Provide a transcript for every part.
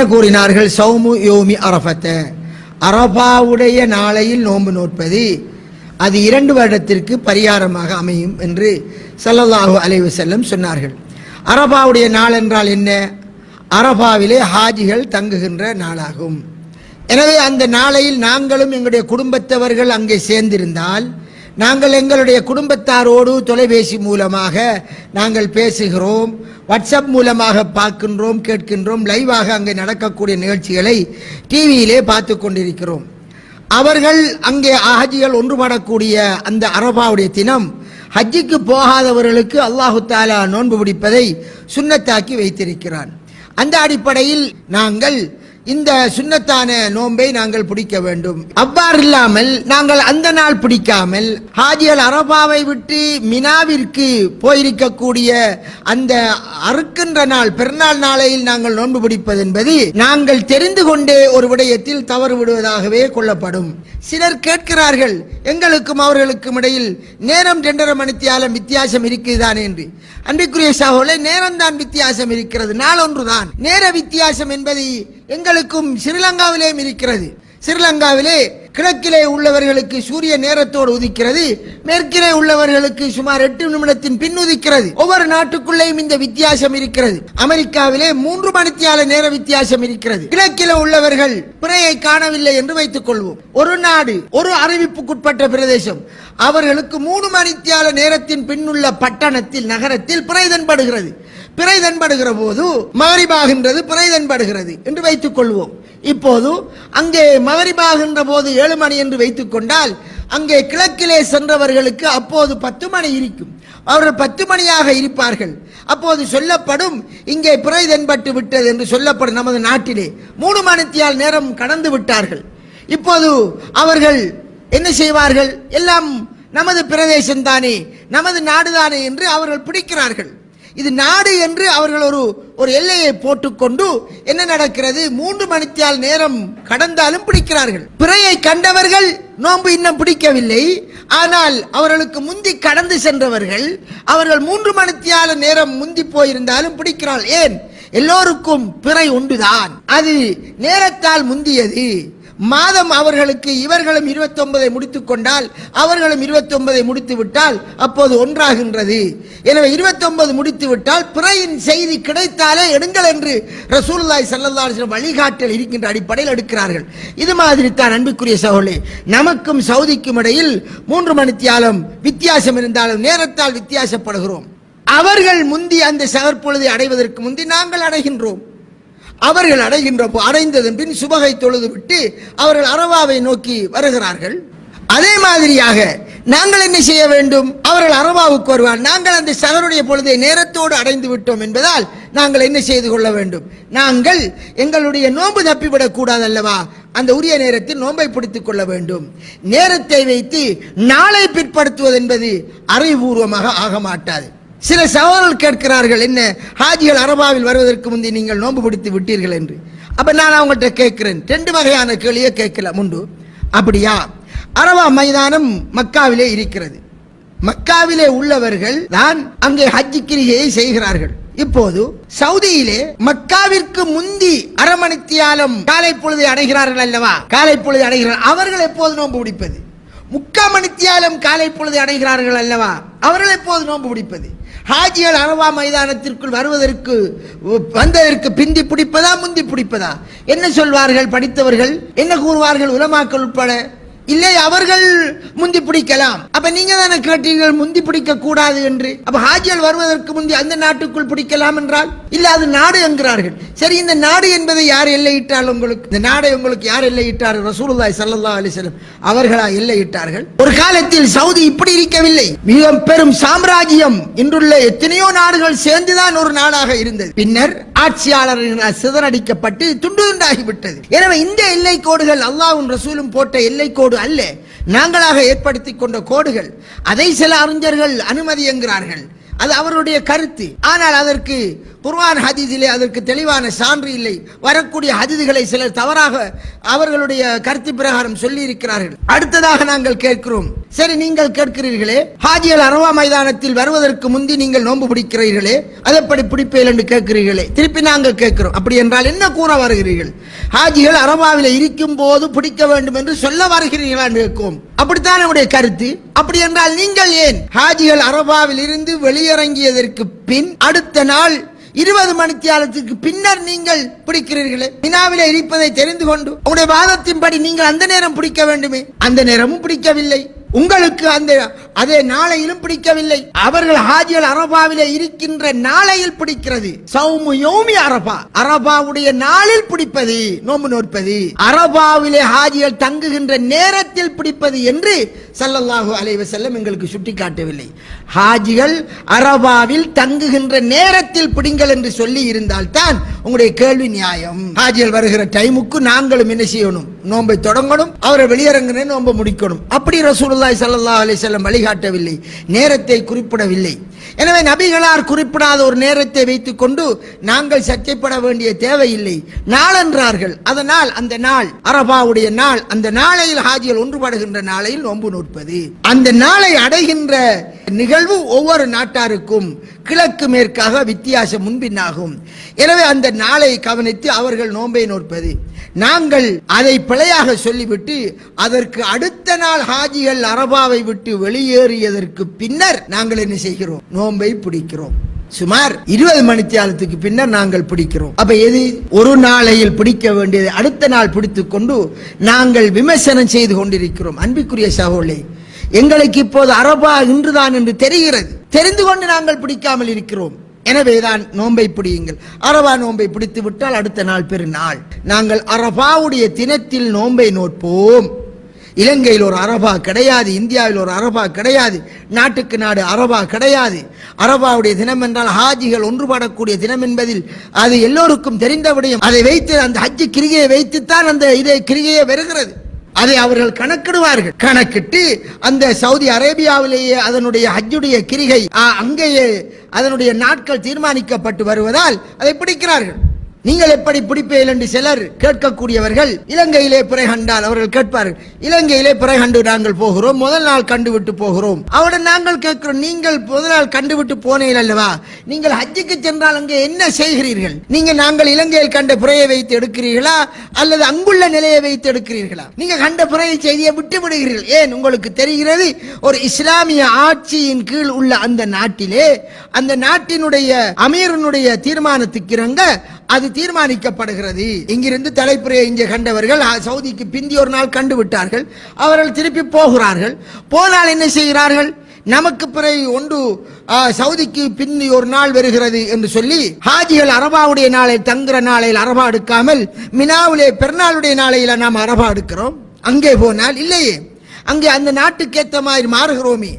கூறினார்கள் சௌமு யோமி அரபத்த அரபாவுடைய நாளையில் நோன்பு நோற்பது அது இரண்டு வருடத்திற்கு பரிகாரமாக அமையும் என்று சல்லல்லாஹு அலைவு செல்லம் சொன்னார்கள். அரபாவுடைய நாள் என்றால் என்ன? அரபாவிலே ஹாஜிகள் தங்குகின்ற நாளாகும். எனவே அந்த நாளையில் நாங்களும் எங்களுடைய குடும்பத்தவர்கள் அங்கே சேர்ந்திருந்தால் நாங்கள் எங்களுடைய குடும்பத்தாரோடு தொலைபேசி மூலமாக நாங்கள் பேசுகிறோம் வாட்ஸ்அப் மூலமாக பார்க்கின்றோம் கேட்கின்றோம் லைவாக அங்கே நடக்கக்கூடிய நிகழ்ச்சிகளை டிவியிலே பார்த்து கொண்டிருக்கிறோம். அவர்கள் அங்கே ஹஜ்ஜிகள் ஒன்றுபடக்கூடிய அந்த அரபாவுடைய தினம் ஹஜ்ஜிக்கு போகாதவர்களுக்கு அல்லாஹு தாலா நோன்பு பிடிப்பதை சுண்ணத்தாக்கி வைத்திருக்கிறான். அந்த அடிப்படையில் நாங்கள் இந்த சுன்னத்தான நோன்பை நாங்கள் பிடிக்க வேண்டும். அவ்வாறு இல்லாமல் நாங்கள் அந்த நாள் பிடிக்காமல் ஹாஜியல் அரபாவை விட்டு மினாவிற்கு போயிருக்கக்கூடிய அந்த அறுக்கின்ற நாள் பிறநாள் நாளையில் நாங்கள் நோன்பு பிடிப்பது என்பது நாங்கள் தெரிந்து கொண்டே ஒரு விடயத்தில் தவறு விடுவதாகவே கொள்ளப்படும். சிலர் கேட்கிறார்கள் எங்களுக்கும் அவர்களுக்கும் இடையில் நேரம் ரெண்டரை மணித்தியாலம் வித்தியாசம் இருக்குதுதான் என்று. அன்றைக்குரிய சகோலை நேரம் தான் வித்தியாசம் இருக்கிறது நாள் ஒன்றுதான் நேர வித்தியாசம் என்பதை எங்களுக்கும் ஸ்ரீலங்காவிலேயும் இருக்கிறது. ஸ்ரீலங்காவிலே கிழக்கிலே உள்ளவர்களுக்கு சூரிய நேரத்தோடு உதிக்கிறது. மேற்கிலே உள்ளவர்களுக்கு சுமார் எட்டு நிமிடத்தின் பின் உதிக்கிறது. ஒவ்வொரு நாட்டுக்குள்ளேயும் இந்த வித்தியாசம் இருக்கிறது. அமெரிக்காவிலே மூன்று மணித்தியால நேர வித்தியாசம் இருக்கிறது. கிழக்கிலே உள்ளவர்கள் பிறையை காணவில்லை என்று வைத்துக் கொள்வோம் ஒரு நாடு ஒரு அறிவிப்புக்குட்பட்ட பிரதேசம். அவர்களுக்கு மூணு மணித்தியால நேரத்தின் பின்னுள்ள பட்டணத்தில் நகரத்தில் பிறை தென்படுகிறது. பிறை தென்படுகிற போது மகரிபாகின்றது பிறை தென்படுகிறது என்று வைத்துக் கொள்வோம். இப்போது அங்கே மகரிபாகின்ற போது ஏழு மணி என்று வைத்துக் கொண்டால் அங்கே கிழக்கிலே சென்றவர்களுக்கு அப்போது பத்து மணி இருக்கும். அவர்கள் பத்து மணியாக இருப்பார்கள். அப்போது சொல்லப்படும் இங்கே பிறை தென்பட்டு விட்டது என்று சொல்லப்படும் நமது நாட்டிலே. மூணு மணித்தியால் நேரம் கடந்து விட்டார்கள். இப்போது அவர்கள் என்ன செய்வார்கள்? எல்லாம் நமது பிரதேசம் தானே நமது நாடுதானே என்று அவர்கள் பிடிக்கிறார்கள். இது நாடு என்று அவர்கள் ஒரு ஒரு எல்லையை போட்டுக்கொண்டு என்ன நடக்கிறது? மூன்று மணித்தியால் நேரம் கடந்தாலும் பிடிக்கிறார்கள். பிறையை கண்டவர்கள் நோன்பு இன்னும் பிடிக்கவில்லை. ஆனால் அவர்களுக்கு முந்தி கடந்து சென்றவர்கள் அவர்கள் மூன்று மணித்தியால நேரம் முந்தி போயிருந்தாலும் பிடிக்கிறாள் ஏன்? எல்லோருக்கும் பிறை உண்டுதான். அது நேரத்தால் முந்தியது. மாதம் அவர்களுக்கு இவர்களும் 29 முடித்துக் கொண்டால் அவர்களும் 29 முடித்து விட்டால் அப்போது ஒன்றாகின்றது. எனவே 29 முடித்து விட்டால் பிறையின் செய்தி கிடைத்தாலே எடுங்கள் என்று ரசூல்லாய் ஸல்லல்லாஹு வழிகாட்டல் இருக்கின்ற அடிப்படையில் எடுக்கிறார்கள். இது மாதிரி தான் அன்புக்குரிய சகோலே நமக்கும் சவுதிக்கும் இடையில் மூன்று மணித்தியாலும் வித்தியாசம் இருந்தாலும் நேரத்தால் வித்தியாசப்படுகிறோம். அவர்கள் முந்தி அந்த சகற்பொழுதை அடைவதற்கு முந்தி நாங்கள் அடைகின்றோம். அவர்கள் அடைகின்ற போ- அடைந்ததன் பின் சுபகை தொழுது விட்டு அவர்கள் அரவாவை நோக்கி வருகிறார்கள். அதே மாதிரியாக நாங்கள் என்ன செய்ய வேண்டும்? அவர்கள் அரவாவுக்கு வருவார் நாங்கள் அந்த சகருடைய பொழுதை நேரத்தோடு அடைந்து விட்டோம் என்பதால் நாங்கள் என்ன செய்து கொள்ள வேண்டும்? நாங்கள் எங்களுடைய நோன்பு தப்பிவிடக் கூடாது அல்லவா? அந்த உரிய நேரத்தில் நோன்பை பிடித்துக் கொள்ள வேண்டும். நேரத்தை வைத்து நாளை பிற்படுத்துவது என்பது அறிவுபூர்வமாக ஆக மாட்டாது. சில சவால்கள் கேட்கிறார்கள் என்ன? ஹாஜிகள் அரபாவில் வருவதற்கு முந்தி நீங்கள் நோன்பு பிடித்து விட்டீர்கள் என்று. அப்ப நான் அவங்கள்ட்ட கேட்கிறேன். ரெண்டு வகையான கேள்வியை கேட்கல உண்டு அப்படியா? அரபா மைதானம் மக்காவிலே இருக்கிறது. மக்காவிலே உள்ளவர்கள் தான் அங்கே ஹஜ் கிரிகையை செய்கிறார்கள். இப்போது சவுதியிலே மக்காவிற்கு முந்தி அரமணித்தியாலம் காலை பொழுதை அடைகிறார்கள் அல்லவா? காலை பொழுது அடைகிறார்கள். அவர்கள் எப்போது நோன்பு பிடிப்பது? முக்கால் மணித்தியாலும் காலை பொழுது அடைகிறார்கள் அல்லவா? அவர்கள் எப்போது நோன்பு பிடிப்பது? ஹாஜிகள் அரவா மைதானத்திற்குள் வருவதற்கு வந்ததற்கு பிந்தி பிடிப்பதா முந்தி பிடிப்பதா? என்ன சொல்வார்கள் படித்தவர்கள்? என்ன கூறுவார்கள் உலமாக்கள் உட்பட? இல்லை அவர்கள் முந்தி பிடிக்கலாம். அப்ப நீங்க தானே கேட்டீர்கள் முந்தி பிடிக்க கூடாது என்று. அப்ப ஹாஜியல் வருவதற்கு முந்தி அந்த நாட்டுக்குள் பிடிக்கலாம் என்றால்? இல்ல அது நாடு என்கிறார்கள். சரி இந்த நாடு என்பதை யார் எல்லையிட்டால் உங்களுக்கு? இந்த நாடை உங்களுக்கு யார் எல்லையிட்டார் ரசூலுல்லாய் சல்லா அலிசலம் அவர்களா எல்லையிட்டார்கள்? ஒரு காலத்தில் சவுதி இப்படி இருக்கவில்லை. மிக பெரும் சாம்ராஜ்யம். இன்றுள்ள எத்தனையோ நாடுகள் சேர்ந்துதான் ஒரு நாடாக இருந்தது. பின்னர் ஆட்சியாளர்கள் சிதறடிக்கப்பட்டு துண்டு துண்டாகிவிட்டது எனவே இந்த எல்லை கோடுகள் அல்லாவும் ரசூலும் போட்ட எல்லை கோடு அல்ல. நாங்களாக ஏற்படுத்தி கொண்ட கோடுகள் அதை சில அறிஞர்கள் அனுமதி என்கிறார்கள். அது அவருடைய கருத்து. ஆனால் அதற்கு குர்வான் ஹதீஸிலே அதற்கு தெளிவான சான்று இல்லை. வரக்கூடிய ஹதீதுகளை சிலர் தவறாக அவர்களுடைய கருத்து பிரகாரம் சொல்லி இருக்கிறார்கள் அடுத்ததாக நாங்கள் கேட்கிறோம். சரி நீங்கள் கேட்கிறீர்களே ஹாஜிகள் அரவா மைதானத்தில் வருவதற்கு முந்தி நீங்கள் நோன்பு பிடிக்கிறீர்களே அதை எப்படி பிடிப்பேன் என்று கேட்கிறீர்களே? திருப்பி நாங்கள் கேட்கிறோம். அப்படி என்றால் என்ன கூற வருகிறீர்கள்? ஹாஜிகள் அரபாவில் இருக்கும் போது பிடிக்க வேண்டும் என்று சொல்ல வருகிறீர்களா என்று கேட்கும். அப்படித்தான் நம்முடைய கருத்து? அப்படி என்றால் நீங்கள் ஏன் ஹாஜிகள் அரபாவில் இருந்து வெளியிறங்கியதற்கு பின் அடுத்த நாள் இருபது மணித்தியாலத்துக்கு பின்னர் நீங்கள் பிடிக்கிறீர்களே? வினாவிலே இருப்பதை தெரிந்து கொண்டு உங்களுடைய வாதத்தின்படி நீங்கள் அந்த நேரம் பிடிக்க வேண்டுமே? அந்த நேரமும் பிடிக்கவில்லை. உங்களுக்கு அந்த அதே நாளையிலும் பிடிக்கவில்லை. அவர்கள் ஹாஜிகள் அரபாவிலே இருக்கின்ற நாளையில் பிடிக்கிறது. சௌமு யோமி அரபா. அரபாவுடைய நாளில் பிடிப்பது நோம்பு நோற்பது. அரபாவிலே ஹாஜிகள் தங்குகின்ற நேரத்தில் பிடிப்பது என்று சல்லல்லாஹு அலைவ செல்லம் எங்களுக்கு சுட்டிக்காட்டவில்லை. ஹாஜிகள் அரபாவில் தங்குகின்ற நேரத்தில் பிடிங்கள் என்று சொல்லி இருந்தால் தான் உங்களுடைய கேள்வி நியாயம். ஹாஜிகள் வருகிற டைமுக்கு நாங்களும் என்ன செய்யணும்? நோன்பை தொடங்கணும். அவரை வெளியரங்கின நோன்பை முடிக்கணும். அப்படி ரசூலுல்லாஹி ஸல்லல்லாஹு செல்லம் வஸல்லம் வழிகாட்டவில்லை நேரத்தை குறிப்பிடவில்லை. எனவே நபிகளார் குறிப்பிடாத ஒரு நேரத்தை வைத்துக் கொண்டு நாங்கள் சர்ச்சைப்பட வேண்டிய தேவையில்லை. நாளென்றார்கள் அதனால் அந்த நாள் அரபாவுடைய நாள் அந்த நாளையில் ஹாஜிகள் ஒன்றுபடுகின்ற நாளையில் நோன்பு நோற்பது. அந்த நாளை அடைகின்ற நிகழ்வு ஒவ்வொரு நாட்டாருக்கும் கிழக்கு மேற்காக வித்தியாசம் முன்பின்னாகும். எனவே அந்த நாளை கவனித்து அவர்கள் நோன்பை நோற்பது. நாங்கள் அதை பிழையாக சொல்லிவிட்டு அதற்கு அடுத்த நாள் ஹாஜிகள் அரபாவை விட்டு வெளியேறியதற்கு பின்னர் நாங்கள் என்ன செய்கிறோம்? நோன்பை பிடிக்கிறோம். சுமார் இருபது மணித்தியாலத்துக்கு பின்னர் நாங்கள் பிடிக்கிறோம். அப்ப எது? ஒரு நாளையில் பிடிக்க வேண்டியது அடுத்த நாள் பிடித்துக் கொண்டு நாங்கள் விமர்சனம் செய்து கொண்டிருக்கிறோம். அன்பிற்குரிய சகோலை எங்களுக்கு இப்போது அரபா இன்றுதான் என்று தெரிகிறது. தெரிந்து கொண்டு நாங்கள் பிடிக்காமல் இருக்கிறோம். எனவேதான் நோன்பை பிடியுங்கள். அரபா நோன்பை பிடித்து விட்டால் அடுத்த நாள் பெருநாள். நாங்கள் அரபாவுடைய தினத்தில் நோன்பை நோட்போம் இலங்கையில் ஒரு அரபா கிடையாது இந்தியாவில் ஒரு அரபா கிடையாது நாட்டுக்கு நாடு அரபா கிடையாது. அரபாவுடைய தினம் என்றால் ஹாஜிகள் ஒன்றுபடக்கூடிய தினம் என்பதில் அது எல்லோருக்கும் தெரிந்த விடயம். அதை வைத்து அந்த ஹஜ்ஜு கிரிகையை வைத்துத்தான் அந்த இதை கிரிகையை வருகிறது. அதை அவர்கள் கணக்கிடுவார்கள். கணக்கிட்டு அந்த சவுதி அரேபியாவிலேயே அதனுடைய ஹஜ்ஜுடைய கிரிகை ஆ, அங்கேயே அதனுடைய நாட்கள் தீர்மானிக்கப்பட்டு வருவதால் அதை பிடிக்கிறார்கள். நீங்கள் எப்படி பிடிப்பீர்கள் என்று சிலர் கேட்கக்கூடியவர்கள் இலங்கையிலே பிறை கண்டால் அவர்கள் கேட்பார்கள் இலங்கையிலே பிறை கண்டு நாங்கள் போகிறோம் முதல் நாள் கண்டுவிட்டு போகிறோம். அவருடன் நாங்கள் கேட்கிறோம் நீங்கள் முதல் நாள் கண்டுவிட்டு போனீர்கள் அல்லவா? நீங்கள் ஹஜ்ஜுக்கு சென்றால் அங்கே என்ன செய்கிறீர்கள்? நீங்க நாங்கள் இலங்கையில் கண்ட புறையை வைத்து எடுக்கிறீர்களா? அல்லது அங்குள்ள நிலையை வைத்து எடுக்கிறீர்களா? நீங்க கண்ட புறையை செய்தியை விட்டு விடுகிறீர்கள். ஏன்? உங்களுக்கு தெரிகிறது ஒரு இஸ்லாமிய ஆட்சியின் கீழ் உள்ள அந்த நாட்டிலே அந்த நாட்டினுடைய அமீரனுடைய தீர்மானத்துக்கு இறங்க அது தீர்மானிக்கப்படுகிறது. இங்கிருந்து தலைப்புறையை இங்கே கண்டவர்கள் சவுதிக்கு பிந்தி ஒரு நாள் கண்டு விட்டார்கள். அவர்கள் திருப்பி போகிறார்கள். போனால் என்ன செய்கிறார்கள்? நமக்கு பிறகு ஒன்று சவுதிக்கு பிந்தி ஒரு நாள் வருகிறது என்று சொல்லி ஹாஜிகள் அரபாவுடைய நாளை தங்குற நாளையில் அரபா எடுக்காமல் மினாவிலே பெருநாளுடைய நாளையில் நாம் அரபா எடுக்கிறோம். அங்கே போனால் இல்லையே. அங்கே அந்த நாட்டுக்கேற்ற மாதிரி மாறுகிறோமே.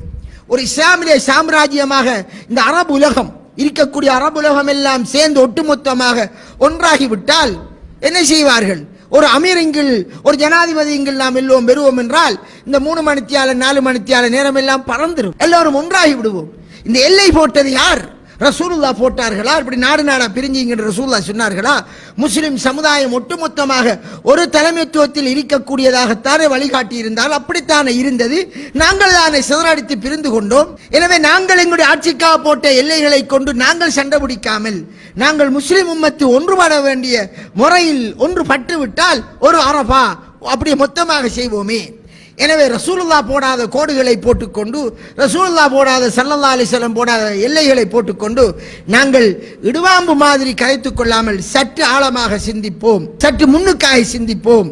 ஒரு இஸ்லாமிய சாம்ராஜ்யமாக இந்த அரபு உலகம் இருக்கக்கூடிய அரபுலகம் எல்லாம் சேர்ந்து ஒட்டுமொத்தமாக ஒன்றாகிவிட்டால் என்ன செய்வார்கள்? ஒரு அமீர் இங்கில் ஒரு ஜனாதிபதிங்கில் நாம் எல்லோரும் பெறுவோம் என்றால் இந்த மூணு மணித்தியால நாலு மணித்தியால நேரம் எல்லாம் பறந்துடும் எல்லோரும் ஒன்றாகி விடுவோம் இந்த எல்லை போட்டது யார்? ரசூலுல்லா போட்டார்களா? இப்படி நாடு நாடா பிரிஞ்சுங்கிற ரசூல்லா சொன்னார்களா? முஸ்லிம் சமுதாயம் ஒட்டுமொத்தமாக ஒரு தலைமைத்துவத்தில் இருக்கக்கூடியதாகத்தானே வழிகாட்டி இருந்தால் அப்படித்தானே இருந்தது? நாங்கள் தானே சிதறடித்து பிரிந்து கொண்டோம். எனவே நாங்கள் எங்களுடைய ஆட்சிக்காக போட்ட எல்லைகளை கொண்டு நாங்கள் சண்டை பிடிக்காமல் நாங்கள் முஸ்லிம் உம்மத்து ஒன்றுபட வேண்டிய முறையில் ஒன்று பட்டு விட்டால் ஒரு அரபா அப்படி மொத்தமாக செய்வோமே. எனவே ரசூலுல்லா போடாத கோடுகளை போட்டுக்கொண்டு ரசூலுல்லா போடாத சல்லல்லா அலிசல்லம் போடாத எல்லைகளை போட்டுக்கொண்டு நாங்கள் இடுவாம்பு மாதிரி கரைத்துக் கொள்ளாமல் சற்று ஆழமாக சிந்திப்போம் சற்று முன்னுக்காய் சிந்திப்போம்.